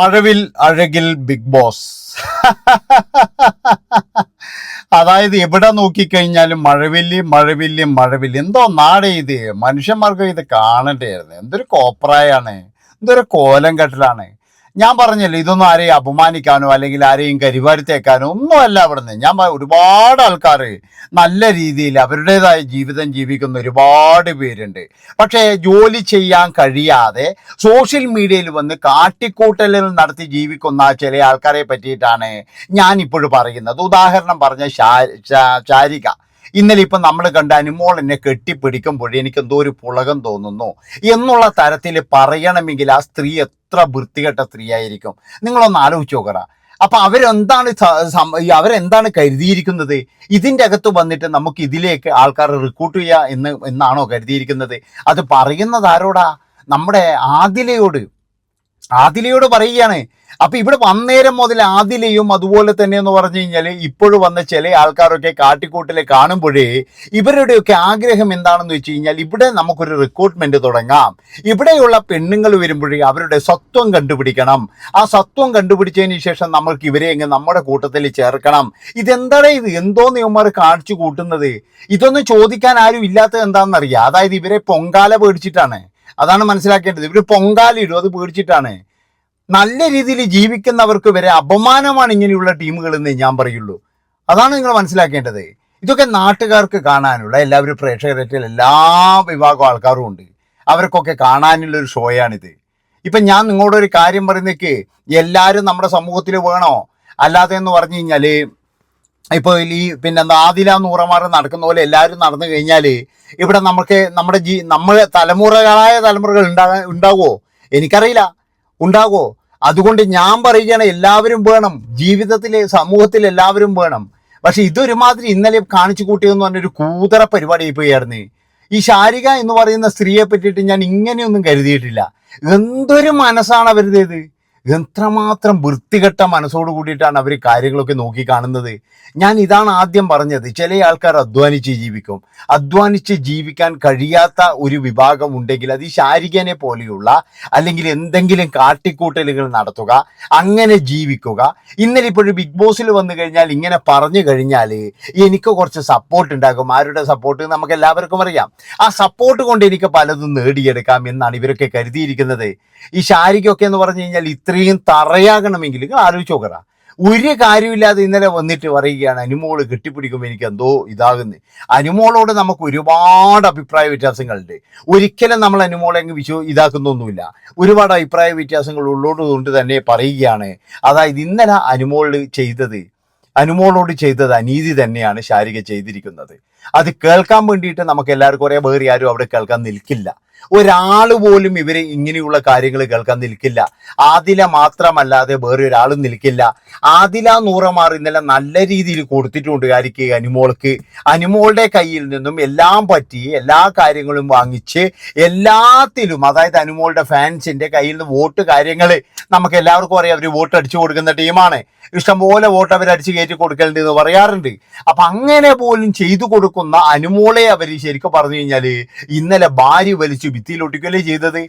മഴവിൽ അഴകിൽ big boss. അതായത് എവിടെ നോക്കിക്കഴിഞ്ഞാലും മഴവില്ലി മഴവില്ലി മഴവില്ലി എന്തോ നാടേ ഇത്. മനുഷ്യന്മാർക്ക് ഇത് കാണണ്ടായിരുന്നു എന്തൊരു കോപ്രായാണ്. എന്തൊരു കോലം കെട്ടലാണ്. ഞാൻ പറഞ്ഞല്ലോ ഇതൊന്നും ആരെയും അപമാനിക്കാനോ അല്ലെങ്കിൽ ആരെയും കരിവാരിത്തേക്കാനോ ഒന്നുമല്ല അവിടുന്ന്. ഞാൻ ഒരുപാട് ആൾക്കാർ നല്ല രീതിയിൽ അവരുടേതായ ജീവിതം ജീവിക്കുന്ന ഒരുപാട് പേരുണ്ട്. പക്ഷേ ജോലി ചെയ്യാൻ കഴിയാതെ സോഷ്യൽ മീഡിയയിൽ വന്ന് കാട്ടിക്കൂട്ടലിൽ നടത്തി ജീവിക്കുന്ന ചില ആൾക്കാരെ പറ്റിയിട്ടാണ് ഞാൻ ഇപ്പോഴും പറയുന്നത്. ഉദാഹരണം പറഞ്ഞ ശാരിക. ഇന്നലെ ഇപ്പം നമ്മൾ കണ്ട അനുമോൾ എന്നെ കെട്ടിപ്പിടിക്കുമ്പോൾ എനിക്ക് എന്തോ ഒരു പുളകം തോന്നുന്നു. എന്നുള്ള തരത്തിൽ പറയണമെങ്കിൽ ആ സ്ത്രീ എത്ര വൃത്തികെട്ട സ്ത്രീ ആയിരിക്കും നിങ്ങളൊന്ന് ആലോചിച്ച് നോക്കറ അപ്പൊ അവരെന്താണ് അവരെന്താണ് കരുതിയിരിക്കുന്നത്? ഇതിന്റെ അകത്ത് വന്നിട്ട് നമുക്ക് ഇതിലേക്ക് ആൾക്കാരെ റിക്രൂട്ട് ചെയ്യുക എന്ന് എന്നാണോ കരുതിയിരിക്കുന്നത്? അത് പറയുന്നത് ആരോടാ? നമ്മുടെ ആദിലയോട്. ആദിലയോട് പറയുകയാണ്. അപ്പൊ ഇവിടെ വന്നേരം മുതൽ ആദിലയും അതുപോലെ തന്നെ എന്ന് പറഞ്ഞു കഴിഞ്ഞാൽ ഇപ്പോഴും വന്ന ചില ആൾക്കാരൊക്കെ കാട്ടിക്കൂട്ടിലെ കാണുമ്പോഴേ ഇവരുടെയൊക്കെ ആഗ്രഹം എന്താണെന്ന് വെച്ച് കഴിഞ്ഞാൽ ഇവിടെ നമുക്കൊരു റിക്രൂട്ട്മെന്റ് തുടങ്ങാം. ഇവിടെയുള്ള പെണ്ണുങ്ങൾ വരുമ്പോഴേ അവരുടെ സത്വം കണ്ടുപിടിക്കണം. ആ സത്വം കണ്ടുപിടിച്ചതിന് ശേഷം നമ്മൾക്ക് ഇവരെ അങ്ങ് നമ്മുടെ കൂട്ടത്തിൽ ചേർക്കണം. ഇതെന്താണ് ഇത്? എന്തോ നിയമാർ കാണിച്ചു കൂട്ടുന്നത്. ഇതൊന്നും ചോദിക്കാൻ ആരും ഇല്ലാത്തത് എന്താണെന്നറിയാം. അതായത് ഇവരെ പൊങ്കാല പേടിച്ചിട്ടാണ്. അതാണ് മനസ്സിലാക്കേണ്ടത്. ഇവർ പൊങ്കാല ഇടും അത് പേടിച്ചിട്ടാണ്. നല്ല രീതിയിൽ ജീവിക്കുന്നവർക്ക് വരെ അപമാനമാണ് ഇങ്ങനെയുള്ള ടീമുകൾ എന്ന് ഞാൻ പറയുള്ളൂ. അതാണ് നിങ്ങൾ മനസ്സിലാക്കേണ്ടത്. ഇതൊക്കെ നാട്ടുകാർക്ക് കാണാനുള്ള എല്ലാവരും പ്രേക്ഷകരത്തിൽ എല്ലാ വിഭാഗം ആൾക്കാരും ഉണ്ട്. അവർക്കൊക്കെ കാണാനുള്ള ഒരു ഷോയാണിത്. ഇപ്പം ഞാൻ നിങ്ങളോടൊരു കാര്യം പറയുന്നേക്ക് എല്ലാവരും നമ്മുടെ സമൂഹത്തിൽ വേണോ? അല്ലാതെ എന്ന് പറഞ്ഞു കഴിഞ്ഞാൽ ഇപ്പോൾ ഈ പിന്നെ ആദില നൂറമാറ് നടക്കുന്ന പോലെ എല്ലാവരും നടന്നു കഴിഞ്ഞാൽ ഇവിടെ നമുക്ക് നമ്മുടെ ജീ നമ്മൾ തലമുറകളായ തലമുറകൾ ഉണ്ടാ ഉണ്ടാകുമോ എനിക്കറിയില്ല. ഉണ്ടാകുമോ അതുകൊണ്ട് ഞാൻ പറയുകയാണ് എല്ലാവരും വേണം. ജീവിതത്തിൽ സമൂഹത്തിൽ എല്ലാവരും വേണം. പക്ഷെ ഇതൊരുമാതിരി ഇന്നലെ കാണിച്ചു കൂട്ടിയെന്ന് പറഞ്ഞൊരു കൂതറ പരിപാടി പോയായിരുന്നു ഈ ശാരിക എന്ന് പറയുന്ന സ്ത്രീയെ പറ്റിയിട്ട് ഞാൻ ഇങ്ങനെയൊന്നും കരുതിയിട്ടില്ല. എന്തൊരു മനസ്സാണ് അവരുടേത്? എത്രമാത്രം വൃത്തികെട്ട മനസ്സോട് കൂടിയിട്ടാണ് അവർ കാര്യങ്ങളൊക്കെ നോക്കി കാണുന്നത്? ഞാൻ ഇതാണ് ആദ്യം പറഞ്ഞത്. ചില ആൾക്കാർ അധ്വാനിച്ച് ജീവിക്കും. അധ്വാനിച്ച് ജീവിക്കാൻ കഴിയാത്ത ഒരു വിഭാഗം ഉണ്ടെങ്കിൽ അത് ഈ ശാരികനെ പോലെയുള്ള അല്ലെങ്കിൽ എന്തെങ്കിലും കാട്ടിക്കൂട്ടലുകൾ നടത്തുക അങ്ങനെ ജീവിക്കുക. ഇന്നലെ ഇപ്പോഴും ബിഗ് ബോസിൽ വന്നു കഴിഞ്ഞാൽ ഇങ്ങനെ പറഞ്ഞു കഴിഞ്ഞാൽ എനിക്ക് കുറച്ച് സപ്പോർട്ട് ഉണ്ടാകും. ആരുടെ സപ്പോർട്ട് നമുക്ക് എല്ലാവർക്കും അറിയാം. ആ സപ്പോർട്ട് കൊണ്ട് എനിക്ക് പലതും നേടിയെടുക്കാം എന്നാണ് ഇവരൊക്കെ കരുതിയിരിക്കുന്നത്. ഈ ശാരികയൊക്കെ എന്ന് പറഞ്ഞു കഴിഞ്ഞാൽ ഇത്രയും തറയാകണമെങ്കിൽ ആലോചിച്ച് നോക്കറ ഒരു കാര്യമില്ലാതെ ഇന്നലെ വന്നിട്ട് പറയുകയാണ് അനുമോൾ കെട്ടിപ്പിടിക്കുമ്പോൾ എനിക്ക് എന്തോ ഇതാകുന്നത് അനുമോളോട് നമുക്ക് ഒരുപാട് അഭിപ്രായ വ്യത്യാസങ്ങളുണ്ട്. ഒരിക്കലും നമ്മൾ അനുമോളെ അങ്ങ് വിശ്വ ഇതാക്കുന്നൊന്നുമില്ല. ഒരുപാട് അഭിപ്രായ വ്യത്യാസങ്ങൾ ഉള്ളോട് കൊണ്ട് തന്നെ പറയുകയാണ്. അതായത് ഇന്നലെ അനുമോൾ ചെയ്തത് അനുമോളോട് ചെയ്തത് അനീതി തന്നെയാണ് ശാരിക ചെയ്തിരിക്കുന്നത്. അത് കേൾക്കാൻ വേണ്ടിയിട്ട് നമുക്ക് എല്ലാവർക്കും കുറേ വേറെ ആരും അവിടെ കേൾക്കാൻ നിൽക്കില്ല. ഒരാൾ പോലും ഇവർ ഇങ്ങനെയുള്ള കാര്യങ്ങൾ കേൾക്കാൻ നിൽക്കില്ല. ആദില മാത്രമല്ലാതെ വേറെ ഒരാളും നിൽക്കില്ല. ആദില നൂറമാർ ഇന്നലെ നല്ല രീതിയിൽ കൊടുത്തിട്ടുണ്ട് കാര്യം അനുമോൾക്ക്. അനുമോളുടെ കയ്യിൽ നിന്നും എല്ലാം പറ്റി എല്ലാ കാര്യങ്ങളും വാങ്ങിച്ച് എല്ലാത്തിലും അതായത് അനുമോളുടെ ഫാൻസിന്റെ കയ്യിൽ നിന്ന് വോട്ട് കാര്യങ്ങൾ നമുക്ക് എല്ലാവർക്കും അറിയാം. അവർ വോട്ട് അടിച്ചു കൊടുക്കുന്ന ടീമാണ്. ഇഷ്ടംപോലെ വോട്ട് അവർ അടിച്ചു കയറ്റി കൊടുക്കലുണ്ട് എന്ന് പറയാറുണ്ട്. അപ്പൊ അങ്ങനെ പോലും ചെയ്തു കൊടുക്കുന്ന അനുമോളെ അവർ ശരിക്കും പറഞ്ഞു കഴിഞ്ഞാൽ ഇന്നലെ ഭാര്യ വലിച്ചു ഭിത്തിയിലൊട്ടിക്കല്ലേ ചെയ്തത്?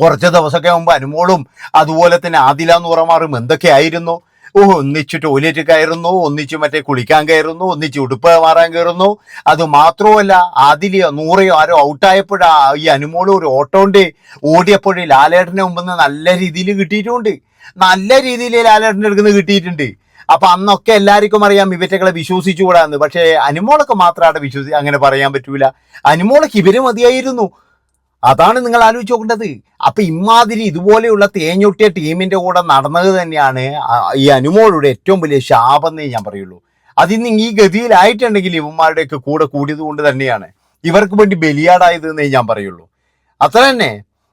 കുറച്ച് ദിവസമൊക്കെ മുമ്പ് അനുമോളും അതുപോലെ തന്നെ ആദില എന്ന് പറമാറും എന്തൊക്കെയായിരുന്നു ഓ ഒന്നിച്ച് ടോയ്ലറ്റ് കയറുന്നു ഒന്നിച്ച് മറ്റേ കുളിക്കാൻ കയറുന്നു ഒന്നിച്ച് ഉടുപ്പ് മാറാൻ കയറുന്നു. അത് മാത്രവുമല്ല ആദിലിയോ നൂറയോ ആരോ ഔട്ടായപ്പോഴാ ഈ അനുമോളും ഒരു ഓട്ടോണ്ട് ഓടിയപ്പോഴേ ലാലേട്ടന്റെ മുമ്പിൽ നിന്ന് നല്ല രീതിയിൽ കിട്ടിയിട്ടുണ്ട്. നല്ല രീതിയിൽ ലാലേട്ടന്റെ അടുക്കുന്നത് കിട്ടിയിട്ടുണ്ട്. അപ്പൊ അന്നൊക്കെ എല്ലാവർക്കും അറിയാം ഇവറ്റകളെ വിശ്വസിച്ചുകൂടാന്ന്. പക്ഷേ അനുമോളൊക്കെ മാത്രമാണ് വിശ്വസി അങ്ങനെ പറയാൻ പറ്റൂല. അനുമോളൊക്കെ ഇവർ മതിയായിരുന്നു. അതാണ് നിങ്ങൾ ആലോചിച്ച് നോക്കേണ്ടത്. അപ്പൊ ഇമാതിരി ഇതുപോലെയുള്ള തേഞ്ഞൊട്ടിയ ടീമിന്റെ കൂടെ നടന്നത് തന്നെയാണ് ഈ അനുമോളുടെ ഏറ്റവും വലിയ ശാപം എന്നേ ഞാൻ പറയുള്ളൂ. അതിന്ന് ഈ ഗതിയിലായിട്ടുണ്ടെങ്കിൽ ഇവന്മാരുടെയൊക്കെ കൂടെ കൂടിയത് കൊണ്ട് തന്നെയാണ്. ഇവർക്ക് വേണ്ടി ബലിയാടായത് എന്നേ ഞാൻ പറയുള്ളൂ. അത്ര തന്നെ.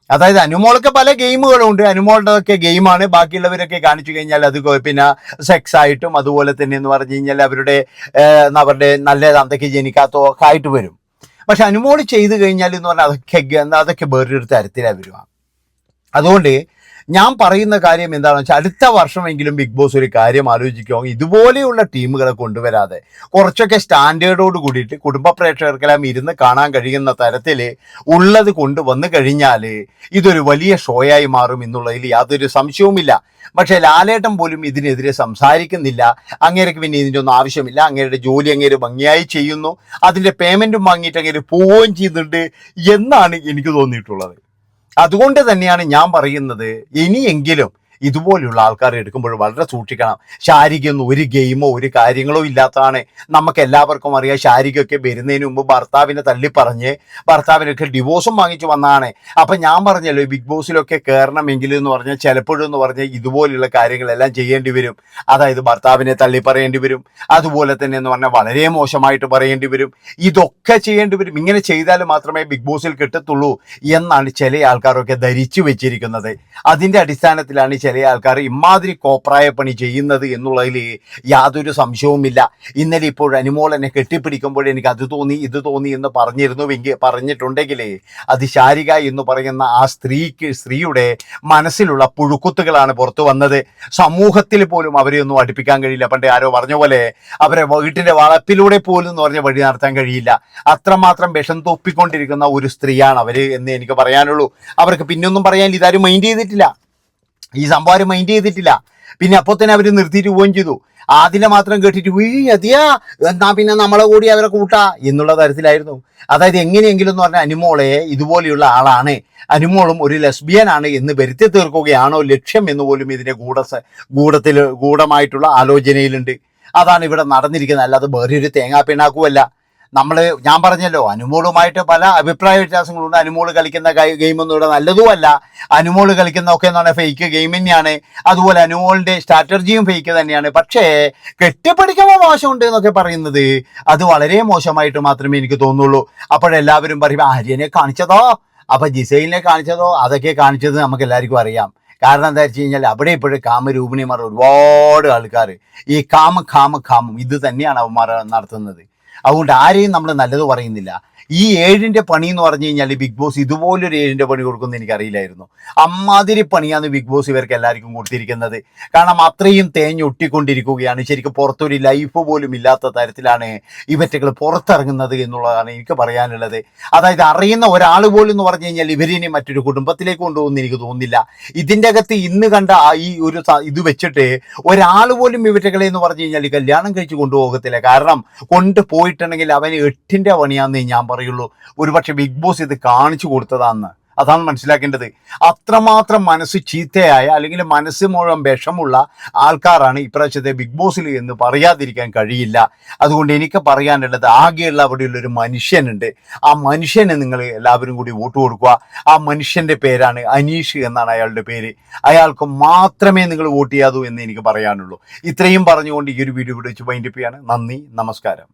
അതായത് അനുമോളൊക്കെ പല ഗെയിമുകളും ഉണ്ട്. അനുമോളുടെ ഒക്കെ ഗെയിമാണ്. ബാക്കിയുള്ളവരൊക്കെ കാണിച്ചു കഴിഞ്ഞാൽ അത് പിന്നെ സെക്സ് ആയിട്ടും അതുപോലെ തന്നെ എന്ന് പറഞ്ഞു കഴിഞ്ഞാൽ അവരുടെ അവരുടെ നല്ല തന്തയ്ക്ക് ജനിക്കാത്തോ ഒക്കെ ആയിട്ട് വരും. പക്ഷെ അനുമോൾ ചെയ്തു കഴിഞ്ഞാൽ എന്ന് പറഞ്ഞാൽ അതൊക്കെ അതൊക്കെ വേറൊരു തരത്തിലാണ് വരുക. അതുകൊണ്ട് ഞാൻ പറയുന്ന കാര്യം എന്താണെന്ന് വെച്ചാൽ അടുത്ത വർഷമെങ്കിലും ബിഗ് ബോസ് ഒരു കാര്യം ആലോചിക്കുമോ ഇതുപോലെയുള്ള ടീമുകളെ കൊണ്ടുവരാതെ കുറച്ചൊക്കെ സ്റ്റാൻഡേർഡോട് കൂടിയിട്ട് കുടുംബ പ്രേക്ഷകർക്കെല്ലാം ഇരുന്ന് കാണാൻ കഴിയുന്ന തരത്തിൽ ഉള്ളത് കൊണ്ടുവന്നു കഴിഞ്ഞാൽ ഇതൊരു വലിയ ഷോയായി മാറും എന്നുള്ളതിൽ യാതൊരു സംശയവുമില്ല. പക്ഷേ ലാലേട്ടൻ പോലും ഇതിനെതിരെ സംസാരിക്കുന്നില്ല. അങ്ങേരക്ക് പിന്നെ ഇതിന്റെ ഒന്നും ആവശ്യമില്ല. അങ്ങേരുടെ ജോലി അങ്ങേര് ഭംഗിയായി ചെയ്യുന്നു. അതിന്റെ പേയ്മെന്റും വാങ്ങിയിട്ട് അങ്ങേര് പോവുകയും ചെയ്യുന്നുണ്ട് എന്നാണ് എനിക്ക് തോന്നിയിട്ടുള്ളത്. അതുകൊണ്ട് തന്നെയാണ് ഞാൻ പറയുന്നത് ഇനിയെങ്കിലും ഇതുപോലെയുള്ള ആൾക്കാരെ എടുക്കുമ്പോൾ വളരെ സൂക്ഷിക്കണം. ശാരികയൊന്നും ഒരു ഗെയിമോ ഒരു കാര്യങ്ങളോ ഇല്ലാത്തതാണ്. നമുക്ക് എല്ലാവർക്കും അറിയാം ശാരികയൊക്കെ വരുന്നതിന് മുമ്പ് ഭർത്താവിനെ തള്ളിപ്പറഞ്ഞ് ഭർത്താവിനൊക്കെ ഡിവോഴ്സും വാങ്ങിച്ചു വന്നതാണ്. അപ്പം ഞാൻ പറഞ്ഞല്ലോ ബിഗ് ബോസിലൊക്കെ കയറണമെങ്കിൽ എന്ന് പറഞ്ഞാൽ ചിലപ്പോഴും എന്ന് പറഞ്ഞാൽ ഇതുപോലെയുള്ള കാര്യങ്ങളെല്ലാം ചെയ്യേണ്ടി വരും. അതായത് ഭർത്താവിനെ തള്ളി പറയേണ്ടി വരും. അതുപോലെ തന്നെ എന്ന് പറഞ്ഞാൽ വളരെ മോശമായിട്ട് പറയേണ്ടി വരും. ഇതൊക്കെ ചെയ്യേണ്ടി വരും. ഇങ്ങനെ ചെയ്താൽ മാത്രമേ ബിഗ് ബോസിൽ കിട്ടത്തുള്ളൂ എന്നാണ് ചില ആൾക്കാരൊക്കെ ധരിച്ചു വെച്ചിരിക്കുന്നത്. അതിന്റെ അടിസ്ഥാനത്തിലാണ് ചില ആൾക്കാർ ഇമാതിരി കോപ്രായ പണി ചെയ്യുന്നത് എന്നുള്ളതിൽ യാതൊരു സംശയവുമില്ല. ഇന്നലെ ഇപ്പോൾ അനുമോൾ എന്നെ കെട്ടിപ്പിടിക്കുമ്പോൾ എനിക്ക് അത് തോന്നി ഇത് തോന്നി എന്ന് പറഞ്ഞിരുന്നുവെങ്കിൽ പറഞ്ഞിട്ടുണ്ടെങ്കിൽ അത് ശാരിക എന്ന് പറയുന്ന ആ സ്ത്രീക്ക് സ്ത്രീയുടെ മനസ്സിലുള്ള പുഴുക്കുത്തുകളാണ് പുറത്തു വന്നത്. സമൂഹത്തിൽ പോലും അവരെ ഒന്നും അടുപ്പിക്കാൻ കഴിയില്ല. പണ്ട് ആരോ പറഞ്ഞ പോലെ അവരെ വീട്ടിന്റെ വളപ്പിലൂടെ പോലും എന്ന് പറഞ്ഞ വഴി നടത്താൻ കഴിയില്ല. അത്രമാത്രം വിഷം തൊപ്പിക്കൊണ്ടിരിക്കുന്ന ഒരു സ്ത്രീയാണ് അവർ എന്ന് എനിക്ക് പറയാനുള്ളൂ. അവർക്ക് പിന്നൊന്നും പറയാൻ ഇതാരും മൈൻഡ് ചെയ്തിട്ടില്ല. ഈ സംഭവം മൈൻഡ് ചെയ്തിട്ടില്ല. പിന്നെ അപ്പോൾ തന്നെ അവർ നിർത്തിയിട്ട് പോവുകയും ചെയ്തു. ആദ്യം മാത്രം കേട്ടിട്ട് വീ അതിയാ? എന്നാ പിന്നെ നമ്മളെ കൂടി അവരെ കൂട്ടാ? എന്നുള്ള തരത്തിലായിരുന്നു. അതായത് എങ്ങനെയെങ്കിലും എന്ന് പറഞ്ഞാൽ അനുമോളെ ഇതുപോലെയുള്ള ആളാണ്. അനുമോളും ഒരു ലെസ്ബിയൻ ആണ് എന്ന് വരുത്തി തീർക്കുകയാണോ ലക്ഷ്യം എന്ന് പോലും ഇതിന്റെ ഗൂഢ ഗൂഢത്തിൽ ഗൂഢമായിട്ടുള്ള ആലോചനയിലുണ്ട്. അതാണ് ഇവിടെ നടന്നിരിക്കുന്നത്. അല്ലാതെ വേറൊരു തേങ്ങാ നമ്മൾ ഞാൻ പറഞ്ഞല്ലോ അനുമോളുമായിട്ട് പല അഭിപ്രായ വ്യത്യാസങ്ങളുണ്ട്. അനുമോൾ കളിക്കുന്ന ഗെയിമൊന്നും ഇവിടെ നല്ലതുമല്ല. കളിക്കുന്ന ഒക്കെ എന്ന് പറഞ്ഞാൽ ഫേക്ക് ഗെയിം തന്നെയാണ്. അതുപോലെ അനുമോളിന്റെ സ്ട്രാറ്റജിയും ഫേക്ക് തന്നെയാണ്. പക്ഷേ കെട്ടിപ്പിടിക്കുമ്പോൾ മോശമുണ്ട് എന്നൊക്കെ പറയുന്നത് അത് വളരെ മോശമായിട്ട് മാത്രമേ എനിക്ക് തോന്നുള്ളൂ. അപ്പോഴെല്ലാവരും പറയും ആര്യനെ കാണിച്ചതോ? അപ്പൊ ജിസൈലിനെ കാണിച്ചതോ? അതൊക്കെ കാണിച്ചത് നമുക്ക് എല്ലാവർക്കും അറിയാം. കാരണം എന്താ വെച്ച് കഴിഞ്ഞാൽ അവിടെ ഇപ്പോഴും കാമരൂപിണിമാർ ഒരുപാട് ആൾക്കാർ ഈ കാമ കാമ കാമം. ഇത് തന്നെയാണ് അവന്മാർ നടത്തുന്നത്. അതുകൊണ്ട് ആരെയും നമ്മൾ നല്ലത് പറയുന്നില്ല. ഈ ഏഴിന്റെ പണി എന്ന് പറഞ്ഞു കഴിഞ്ഞാൽ ബിഗ് ബോസ് ഇതുപോലൊരു ഏഴിന്റെ പണി കൊടുക്കുമെന്ന് എനിക്കറിയില്ലായിരുന്നു. അമ്മാതിരി പണിയാണ് ബിഗ് ബോസ് ഇവർക്ക് എല്ലാവർക്കും കൊടുത്തിരിക്കുന്നത്. കാരണം അത്രയും തേഞ്ഞൊട്ടിക്കൊണ്ടിരിക്കുകയാണ് ശരിക്കും പുറത്തൊരു ലൈഫ് പോലും ഇല്ലാത്ത തരത്തിലാണ് ഇവറ്റകൾ പുറത്തിറങ്ങുന്നത് എന്നുള്ളതാണ് എനിക്ക് പറയാനുള്ളത്. അതായത് അറിയുന്ന ഒരാൾ പോലും എന്ന് പറഞ്ഞു കഴിഞ്ഞാൽ ഇവരിനെ മറ്റൊരു കുടുംബത്തിലേക്ക് കൊണ്ടുപോകുന്ന എനിക്ക് തോന്നുന്നില്ല. ഇതിന്റെ അകത്ത് ഇന്ന് കണ്ട ഈ ഒരു ഇത് വെച്ചിട്ട് ഒരാൾ പോലും ഇവറ്റകളെ എന്ന് പറഞ്ഞു കഴിഞ്ഞാൽ കല്യാണം കഴിച്ച് കൊണ്ടുപോകത്തില്ല. കാരണം കൊണ്ടുപോയിട്ടുണ്ടെങ്കിൽ അവന് എട്ടിന്റെ പണിയാണെന്ന് ഞാൻ പറയുള്ളൂ ഒരുപക്ഷെ ബിഗ് ബോസ് ഇത് കാണിച്ചു കൊടുത്തതാന്ന്. അതാണ് മനസ്സിലാക്കേണ്ടത്. അത്രമാത്രം മനസ്സ് ചീത്തയായ അല്ലെങ്കിൽ മനസ്സ് മുഴുവൻ വിഷമുള്ള ആൾക്കാരാണ് ഇപ്രാവശ്യത്തെ ബിഗ് ബോസിൽ എന്ന് പറയാതിരിക്കാൻ കഴിയില്ല. അതുകൊണ്ട് എനിക്ക് പറയാനുള്ളത് ആകെയുള്ള അവിടെയുള്ളൊരു മനുഷ്യനുണ്ട്. ആ മനുഷ്യനെ നിങ്ങൾ എല്ലാവരും കൂടി വോട്ട് കൊടുക്കുക. ആ മനുഷ്യന്റെ പേരാണ് അനീഷ് എന്നാണ് അയാളുടെ പേര്. അയാൾക്ക് മാത്രമേ നിങ്ങൾ വോട്ട് ചെയ്യാതൂ എന്ന് എനിക്ക് പറയാനുള്ളൂ. ഇത്രയും പറഞ്ഞുകൊണ്ട് ഈ ഒരു വീഡിയോ ഇവിടെ വെച്ച് വൈൻഡപ്പ് ചെയ്യാണ്. നന്ദി നമസ്കാരം.